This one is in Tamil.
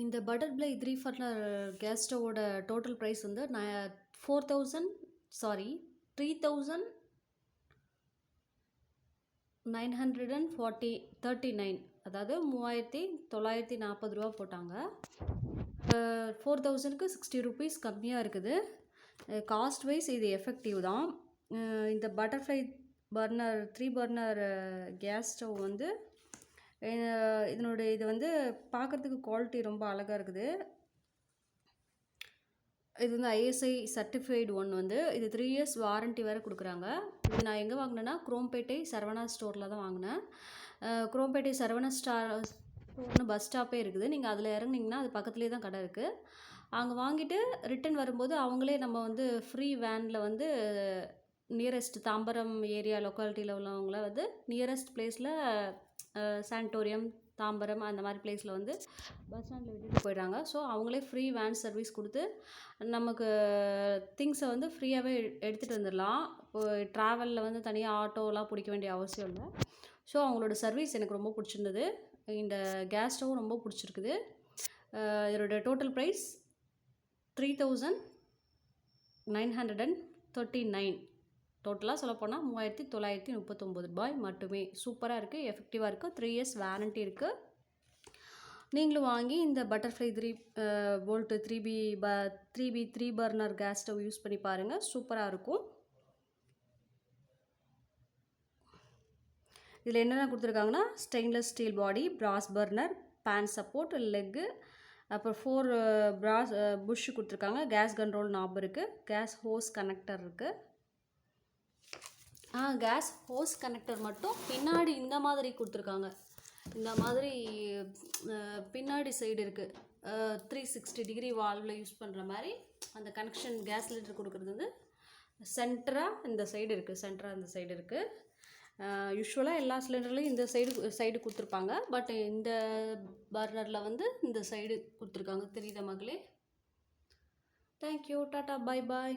இந்த பட்டர்ஃப்ளை த்ரீ ஃபர்னர் கேஸ் ஸ்டவோட டோட்டல் ப்ரைஸ் வந்து நான் four thousand sorry three thousand nine hundred and forty thirty nine அதாவது மூவாயிரத்தி தொள்ளாயிரத்தி நாற்பது ரூபா போட்டாங்க. ஃபோர் தௌசண்ட்க்கு சிக்ஸ்டி ருபீஸ் கம்மியாக இருக்குது. காஸ்ட் வைஸ் இது எஃபெக்டிவ் தான். இந்த butterfly burner three burner gas stove வந்து இதனுடைய இது வந்து பார்க்குறதுக்கு குவாலிட்டி ரொம்ப அழகாக இருக்குது. இது வந்து ஐஎஸ்ஐ சர்டிஃபைடு ஒன் வந்து இது த்ரீ இயர்ஸ் வாரண்ட்டி வேறு கொடுக்குறாங்க. இது நான் எங்கே வாங்கினேன்னா குரோம்பேட்டை சரவணா ஸ்டோரில் தான் வாங்கினேன். குரோம்பேட்டை சரவணா ஸ்டார் ஸ்டோர்னு பஸ் ஸ்டாப்பே இருக்குது. நீங்கள் அதில் இறங்குனீங்கன்னா அது பக்கத்துலேயே தான் கடை இருக்குது அங்கே வாங்கிட்டு ரிட்டன் வரும்போது அவங்களே நம்ம வந்து ஃப்ரீ வேனில் வந்து நியரஸ்ட் தாம்பரம் ஏரியா லொக்காலிட்டியில் உள்ளவங்கள வந்து நியரஸ்ட் பிளேஸில் சானிட்டோரியம் தாம்பரம் அந்த மாதிரி பிளேஸில் வந்து பஸ் ஸ்டாண்டில் விட்டுட்டு போயிடுறாங்க. ஸோ அவங்களே ஃப்ரீ வேன் சர்வீஸ் கொடுத்து நமக்கு திங்ஸை வந்து ஃப்ரீயாகவே எடுத்துகிட்டு வந்துடலாம். இப்போ ட்ராவலில் வந்து தனியாக ஆட்டோலாம் பிடிக்க வேண்டிய அவசியம் இல்லை. ஸோ அவங்களோட சர்வீஸ் எனக்கு ரொம்ப பிடிச்சிருந்தது. இந்த கேஸ் ஸ்டவும் ரொம்ப பிடிச்சிருக்குது. இதோட total price three thousand nine hundred and thirty nine டோட்டலாக சொல்லப்போனால் மூவாயிரத்தி தொள்ளாயிரத்தி முப்பத்தொம்பது ரூபாய் மட்டுமே. சூப்பராக இருக்குது எஃபெக்டிவாக இருக்குது த்ரீ இயர்ஸ் வாரண்ட்டி இருக்குது நீங்களும் வாங்கி இந்த butterfly three bolt three B ப three B three burner gas stove use பண்ணி பாருங்கள் சூப்பராக இருக்கும். இதில் என்னென்ன கொடுத்துருக்காங்கன்னா stainless steel body brass burner pan support leg அப்புறம் ஃபோர் ப்ராஸ் புஷ் கொடுத்துருக்காங்க கேஸ் கண்ட்ரோல் நாப் இருக்குது கேஸ் ஹோஸ் கனெக்டர் இருக்குது ஆ கேஸ் ஹோஸ் கனெக்டர் மட்டும் பின்னாடி இந்த மாதிரி கொடுத்துருக்காங்க. இந்த மாதிரி பின்னாடி சைடு இருக்குது த்ரீ சிக்ஸ்டி டிகிரி வால்வில் யூஸ் பண்ணுற மாதிரி அந்த கனெக்ஷன் கேஸ் லிட்டர் கொடுக்குறது வந்து சென்டராக இந்த சைடு இருக்குது சென்டராக இந்த சைடு இருக்குது யூஸ்வலாக எல்லா சிலிண்டர்லையும் இந்த சைடு சைடு கொடுத்துருப்பாங்க. பட் இந்த பர்னரில் வந்து இந்த சைடு கொடுத்துருக்காங்க. தெரியுத மகளே? தேங்க்யூ டாட்டா பாய் பாய்